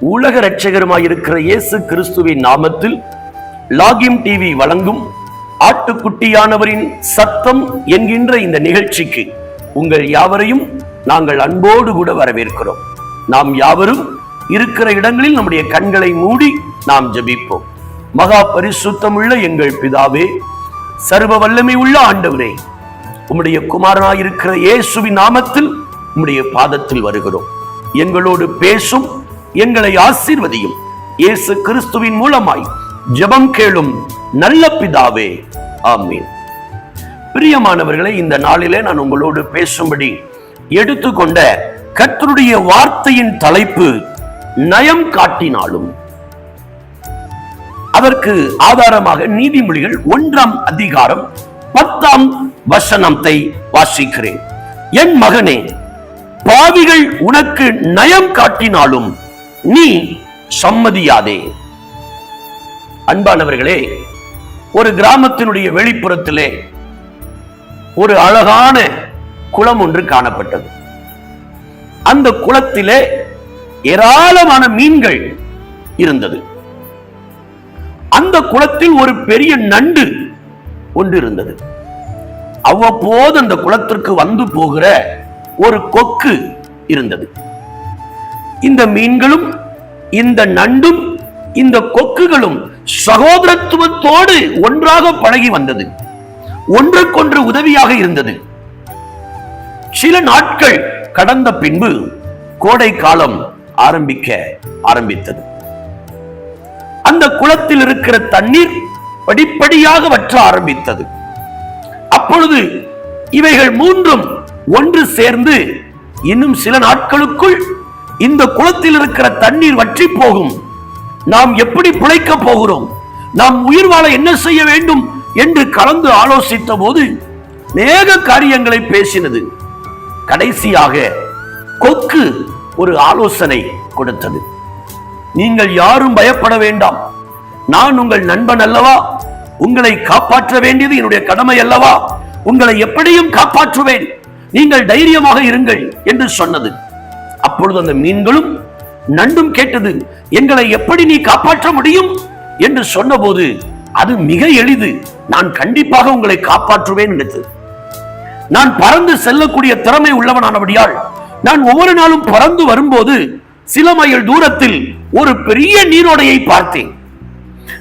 உலக இரட்சகருமாயிருக்கிற இயேசு கிறிஸ்துவின் நாமத்தில் லாகிம் டிவி வழங்கும் ஆட்டுக்குட்டியானவரின் சத்தம் என்கின்ற இந்த நிகழ்ச்சிக்கு உங்கள் யாவரையும் நாங்கள் அன்போடு கூட வரவேற்கிறோம். நாம் யாவரும் இருக்கிற இடங்களில் நம்முடைய கண்களை மூடி நாம் ஜபிப்போம். மகா பரிசுத்தமுள்ள எங்கள் பிதாவே சர்வ வல்லமை உள்ள ஆண்டவரே உம்முடைய குமாரனாயிருக்கிற இயேசுவின் நாமத்தில் உம்முடைய பாதத்தில் வருகிறோம். எங்களோடு பேசும் எங்களை ஆசீர்வதியும். இயேசு கிறிஸ்துவின் மூலமாய் ஜெபம் கேளும் நல்ல பிதாவே. ஆமீன். பிரியமானவர்களை இந்த நாளிலே நான் உங்களோடு பேசும்படி எடுத்துக்கொண்ட கர்த்தருடைய வார்த்தையின் தலைப்பு நயம் காட்டினாலும். அதற்கு ஆதாரமாக நீதிமொழிகள் ஒன்றாம் அதிகாரம் பத்தாம் வசனத்தை வாசிக்கிறேன். என் மகனே பாவிகள் உனக்கு நயம் காட்டினாலும் நீ சம்மதியாதே. அன்பானவர்களே ஒரு கிராமத்தினுடைய வெளிப்புறத்திலே ஒரு அழகான குளம் ஒன்று காணப்பட்டது. அந்த குளத்திலே ஏராளமான மீன்கள் இருந்தது. அந்த குளத்தில் ஒரு பெரிய நண்டு ஒன்று இருந்தது. அவ்வப்போது அந்த குளத்திற்கு வந்து போகிற ஒரு கொக்கு இருந்தது. இந்த மீன்களும் இந்த நண்டும் இந்த கொக்குகளும் சகோதரத்துவத்தோடு ஒன்றாக பழகி வந்தது. ஒன்றுக்கொன்று உதவியாக இருந்தது. சில நாட்கள் கடந்த பின்பு கோடை காலம் ஆரம்பிக்க ஆரம்பித்தது. அந்த குளத்தில் இருக்கிற தண்ணீர் படிப்படியாக வற்ற ஆரம்பித்தது. அப்பொழுது இவைகள் மூன்றும் ஒன்று சேர்ந்து இன்னும் சில நாட்களுக்குள் இந்த குளத்தில் இருக்கிற தண்ணீர் வற்றி போகும். நாம் எப்படி பிழைக்க போகிறோம்? நாம் உயிர் வாழ என்ன செய்ய வேண்டும் என்று கலந்து ஆலோசித்த போது நேக காரியங்களை பேசினது. கடைசியாக கொக்கு ஒரு ஆலோசனை கொடுத்தது. நீங்கள் யாரும் பயப்பட வேண்டாம். நான் உங்கள் நண்பன் அல்லவா? உங்களை காப்பாற்ற வேண்டியது என்னுடைய கடமை அல்லவா? உங்களை எப்படியும் காப்பாற்றுவேன். நீங்கள் தைரியமாக இருங்கள் என்று சொன்னது. அப்பொழுது அந்த மீன்களும் நண்டும் கேட்டது எங்களை எப்படி நீ காப்பாற்ற முடியும்? என்று சொன்னபோது அது மிக எளிது. நான் கண்டிப்பாக உங்களை காப்பாற்றுவேன் நினைத்து நான் பறந்து செல்லக்கூடிய திறமை உள்ளவனானபடியால் நான் ஒவ்வொரு நாளும் பறந்து வரும்போது சில மைல் தூரத்தில் ஒரு பெரிய நீரோடையை பார்த்தேன்.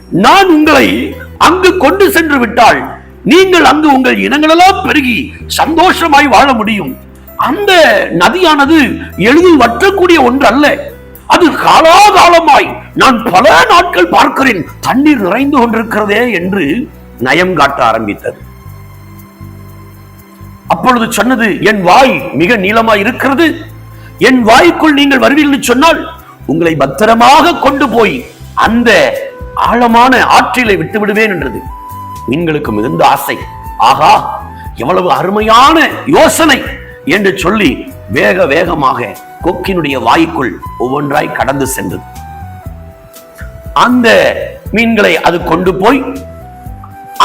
நான் உங்களை அங்கு கொண்டு சென்று விட்டால் நீங்கள் அங்கு உங்கள் இனங்களெல்லாம் பெருகி சந்தோஷமாய் வாழ முடியும். அந்த நதியானது எளிதில் வற்றக்கூடிய ஒன்று அல்ல அது காலாகாலமாய் நான் பல நாட்கள் பார்க்கிறேன். தண்ணீர் நிறைந்து கொண்டிருக்கிறதே என்று நயம் காட்ட ஆரம்பித்தது. அப்பொழுது சொன்னது என் வாய் மிக நீளமாய் இருக்கிறது. என் வாய்க்குள் நீங்கள் வருவீர்கள் சொன்னால் உங்களை பத்திரமாக கொண்டு போய் அந்த ஆழமான ஆற்றிலை விட்டு விடுவேன் என்றது. மீன்களுக்கு மிகுந்த ஆசை. ஆகா எவ்வளவு அருமையான யோசனை. என்று சொல்லி வேக வேகமாக கொக்கினுடைய வாய்க்குள் ஒவ்வொன்றாய் கடந்து சென்றது. அந்த மீன்களை அது கொண்டு போய்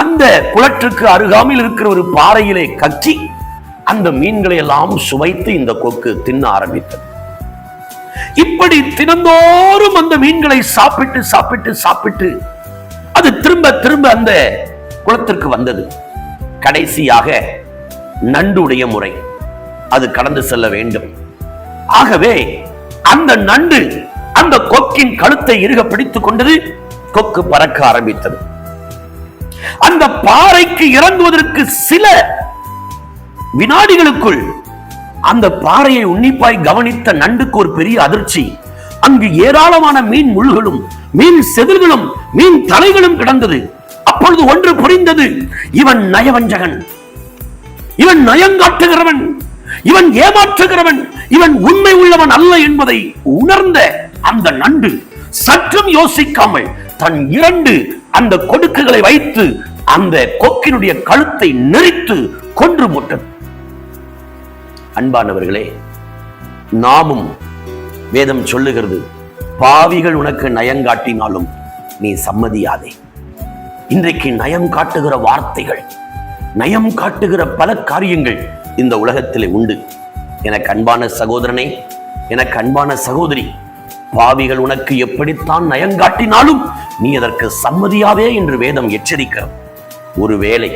அந்த குளற்றுக்கு அருகாமையில் இருக்கிற ஒரு பாறையிலே கட்டி அந்த மீன்களை எல்லாம் சுவைத்து இந்த கொக்கு தின்ன ஆரம்பித்தது. இப்படி தினந்தோறும் அந்த மீன்களை சாப்பிட்டு சாப்பிட்டு சாப்பிட்டு அது திரும்ப திரும்ப அந்த குளத்திற்கு வந்தது. கடைசியாக நண்டுடைய முறை. அது கடந்து செல்ல வேண்டும். ஆகவே அந்த நண்டு அந்த கொக்கின் கழுத்தை இருக பிடித்துக் கொண்டது கொக்கு பறக்க ஆரம்பித்தது. அந்த பாறைக்கு இறங்குவதற்கு சில வினாடிகளுக்குள் அந்த பாறையை உன்னிப்பாய் கவனித்த நண்டுக்கு ஒரு பெரிய அதிர்ச்சி. அங்கு ஏராளமான மீன் முள்களும் மீன் செதில்களும் மீன் தலைகளும் கிடந்தது. அப்பொழுது ஒன்று புரிந்தது இவன் நயவஞ்சகன். இவன் நயங்காட்டுகிறவன். இவன் ஏமாற்றுகிறவன் இவன் உண்மை உள்ளவன் அல்ல என்பதை உணர்ந்த அந்த நண்டு சற்றும் யோசிக்காமல் தன் இரண்டு அந்த கொடுக்குகளை வைத்து அந்த கொக்கினுடைய கழுத்தை நெறித்து கொன்று போட்டது அன்பானவர்களே நாமும் வேதம் சொல்லுகிறது பாவிகள் உனக்கு நயங்காட்டினாலும் நீ சம்மதியாதே. இன்றைக்கு நயம் காட்டுகிற வார்த்தைகள் நயம் காட்டுகிற பல காரியங்கள் இந்த உலகத்திலே உண்டு. எனக்கு அன்பான சகோதரனே எனக்கு அன்பான சகோதரி பாவிகள் உனக்கு எப்படித்தான் நயங்காட்டினாலும் நீ அதற்கு சம்மதியாவே என்று வேதம் எச்சரிக்கிறது. ஒருவேளை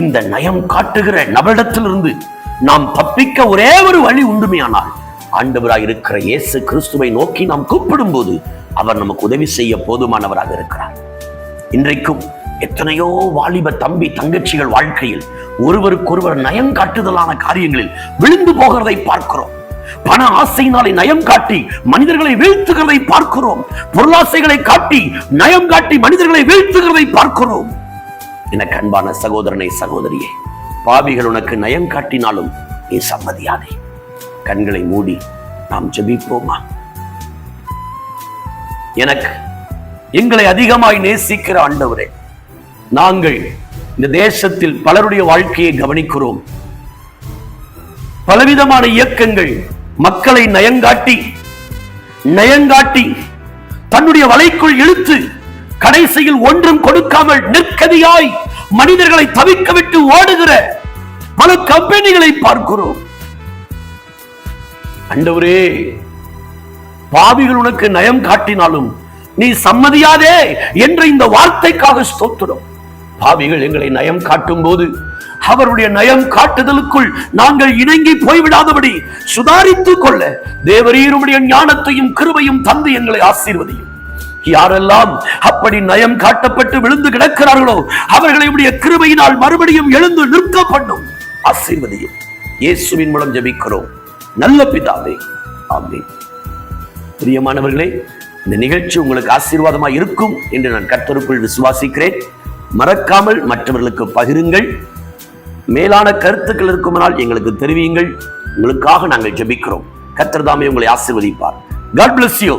இந்த நயம் காட்டுகிற நபரிடத்திலிருந்து நாம் தப்பிக்க ஒரே ஒரு வழி உண்டுமையானால் ஆண்டவராய் இருக்கிற இயேசு கிறிஸ்துவை நோக்கி நாம் கூப்பிடும்போது அவர் நமக்கு உதவி செய்ய போதுமானவராக இருக்கிறார். இன்றைக்கும் எத்தனையோ வாலிப தம்பி தங்கச்சிகள் வாழ்க்கையில் ஒருவருக்கொருவர் நயம் காட்டுதலான காரியங்களில் விழுந்து போகிறதை பார்க்கிறோம். பண ஆசையினாலே நயம் காட்டி மனிதர்களை வீழ்த்துகிறதை பார்க்கிறோம். பொருளாசைகளை காட்டி நயம் காட்டி மனிதர்களை வீழ்த்துகிறதை பார்க்கிறோம். எனக்கு அன்பான சகோதரனை சகோதரியே பாவிகள் உனக்கு நயம் காட்டினாலும் நீ சம்மதியாதே. கண்களை மூடி நாம் ஜெபிப்போமா? எனக்கு எங்களை அதிகமாய் நேசிக்கிற ஆண்டவரே நாங்கள் இந்த தேசத்தில் பலருடைய வாழ்க்கையை கவனிக்கிறோம். பலவிதமான இயக்கங்கள் மக்களை நயங்காட்டி நயங்காட்டி தன்னுடைய வலைக்குள் இழுத்து கடைசியில் ஒன்றும் கொடுக்காமல் நிற்கதியாய் மனிதர்களை தவிக்க விட்டு ஓடுகிற பல கம்பெனிகளை பார்க்கிறோம். அண்டவரே பாவிகள் உனக்கு நயம் காட்டினாலும் நீ சம்மதியாதே என்ற இந்த வார்த்தைக்காக ஸ்தோத்திரம். பாவிகள் எங்களை நயம் காட்டும் போது அவருடைய நயம் காட்டுதலுக்குள் நாங்கள் இணங்கி போய்விடாதபடி சுதாரித்துக் கொள்ள தேவரீருடைய ஞானத்தையும் கிருபையும் தந்து எங்களை ஆசீர்வதியும். யாரெல்லாம் அப்படி நயம் காட்டப்பட்டு விழுந்து கிடக்கிறார்களோ அவர்களை உடைய கிருபையினால் மறுபடியும் எழுந்து நிற்க பண்ணும். ஆசீர்வதியும். இயேசுவின் மூலம் ஜெபிக்கிறோம். நல்ல பிதாவே ஆமே பிரியமானவர்களே இந்த நிகழ்ச்சி உங்களுக்கு ஆசீர்வாதமா இருக்கும் என்று நான் கர்த்தருக்குள் விசுவாசிக்கிறேன். மறக்காமல் மற்றவர்களுக்கு பகிருங்கள். மேலான கருத்துக்கள் இருக்குமானால் எங்களுக்கு தெரிவியுங்கள். உங்களுக்காக நாங்கள் ஜெபிக்கிறோம். கத்திரதாமே உங்களை ஆசீர்வதிப்பார். God bless you